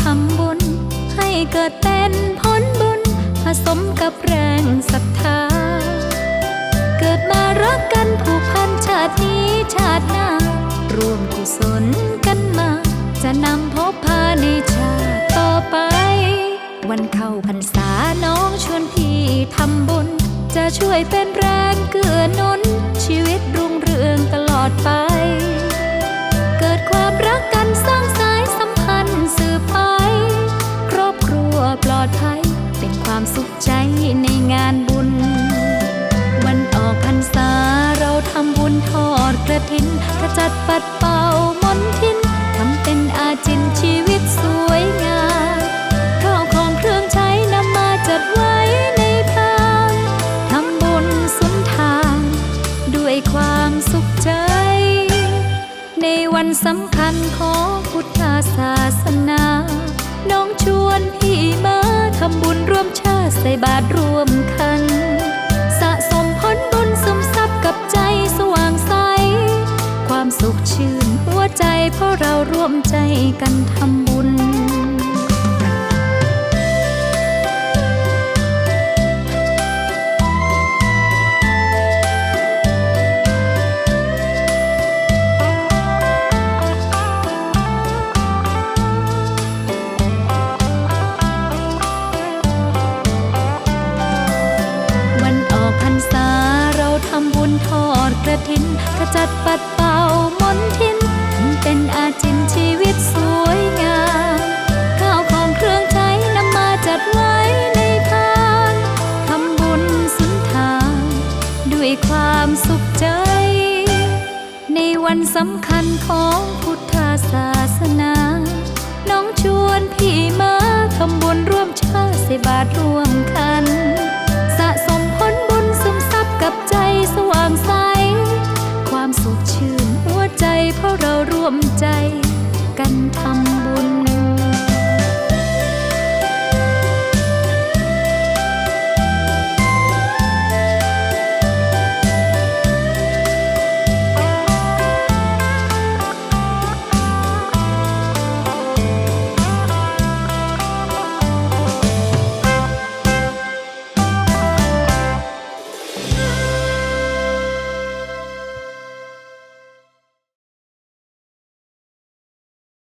ทำบุญ ให้เกิดเป็นผลบุญ ผสมกับแรงศรัทธา เกิดมารักกันผูกพันชาตินี้ชาติหน้ารวมกุศลกันมา จะนำพบพาในชาติต่อไป วันเข้าพรรษาน้องชวนพี่ทำบุญ จะช่วยเป็นแรงเกื้อนุน ปัดเป่ามนทินทำเป็นอาจินชีวิตสวยงามข้าวของเครื่องใช้นำมาจัดไว้ในพานทำบุญสุนทานด้วยความสุขใจ ในวันสำคัญของพุทธศาสนา น้องชวนพี่มาทำบุญร่วมชาติใส่บาตรร่วมกัน สะสมผลบุญสมทรัพย์กับใจสว ความสุขชื่น หัวใจเพราะเราร่วมใจกันทำบุญวันออกพรรษาเราทำบุญทอดกระถินขจัดปัดเป่า นทิน เป็นอาจินชีวิตสวยงาม ข้าวของเครื่องใช้นำมาจัดไว้ในพานทำบุญสุนทาน ด้วยความสุขใจ ในวันสำคัญของผู้ วมใจกันทำ